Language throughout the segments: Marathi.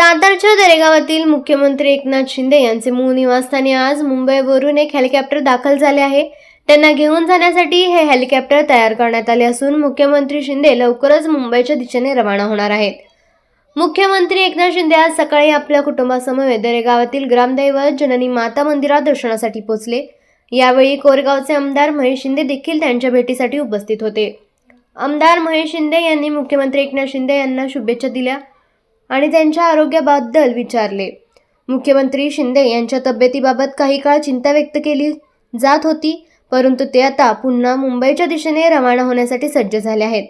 सातारच्या दरेगावातील मुख्यमंत्री एकनाथ शिंदे यांचे मूळ निवासस्थानी आज मुंबईवरून एक हेलिकॉप्टर दाखल झाले आहे. त्यांना घेऊन जाण्यासाठी हे हेलिकॉप्टर तयार करण्यात आले असून मुख्यमंत्री शिंदे लवकरच मुंबईच्या दिशेने रवाना होणार आहेत. मुख्यमंत्री एकनाथ शिंदे आज सकाळी आपल्या कुटुंबासमवेत दरेगावातील ग्रामदैवत जननी माता मंदिरात दर्शनासाठी पोहोचले. यावेळी कोरेगावचे आमदार महेश शिंदे देखील त्यांच्या भेटीसाठी उपस्थित होते. आमदार महेश शिंदे यांनी मुख्यमंत्री एकनाथ शिंदे यांना शुभेच्छा दिल्या. आणि त्यांच्या आरोग्याबद्दल विचारले. मुख्यमंत्री शिंदे यांच्या तब्येतीबाबत काही काळ चिंता व्यक्त केली जात होती परंतु ते आता पुन्हा मुंबईच्या दिशेने रवाना होण्यासाठी सज्ज झाले आहेत.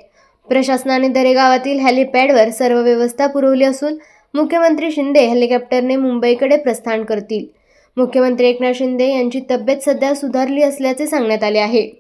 प्रशासनाने दरेगावातील हेलिपॅडवर सर्व व्यवस्था पुरवली असून मुख्यमंत्री शिंदे हेलिकॉप्टरने मुंबईकडे प्रस्थान करतील. मुख्यमंत्री एकनाथ शिंदे यांची तब्येत सध्या सुधारली असल्याचे सांगण्यात आले आहे.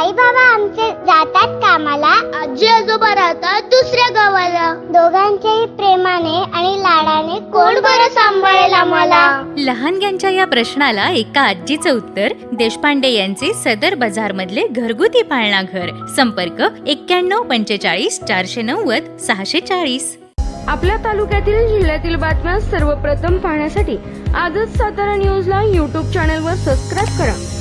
आई बाबा आमचे जातात कामाला. आजी आजोबा राहतात दुसऱ्या गावाला. दोघांच्याही प्रेमाने आणि लाडाने कोण बरं सांभाळेल आम्हाला? लहानग्यांच्या या प्रश्नाला एका आजीचं उत्तर देशपांडे यांचे सदर बाजार मधले घरगुती पाळणा घर संपर्क एक्क्याण्णव पंचेचाळीस चारशे नव्वद सहाशे चाळीस. आपल्या तालुक्यातील जिल्ह्यातील बातम्या सर्वप्रथम पाहण्यासाठी आजच सातारा न्यूजला यूट्यूब चॅनलवर सबस्क्राईब करा.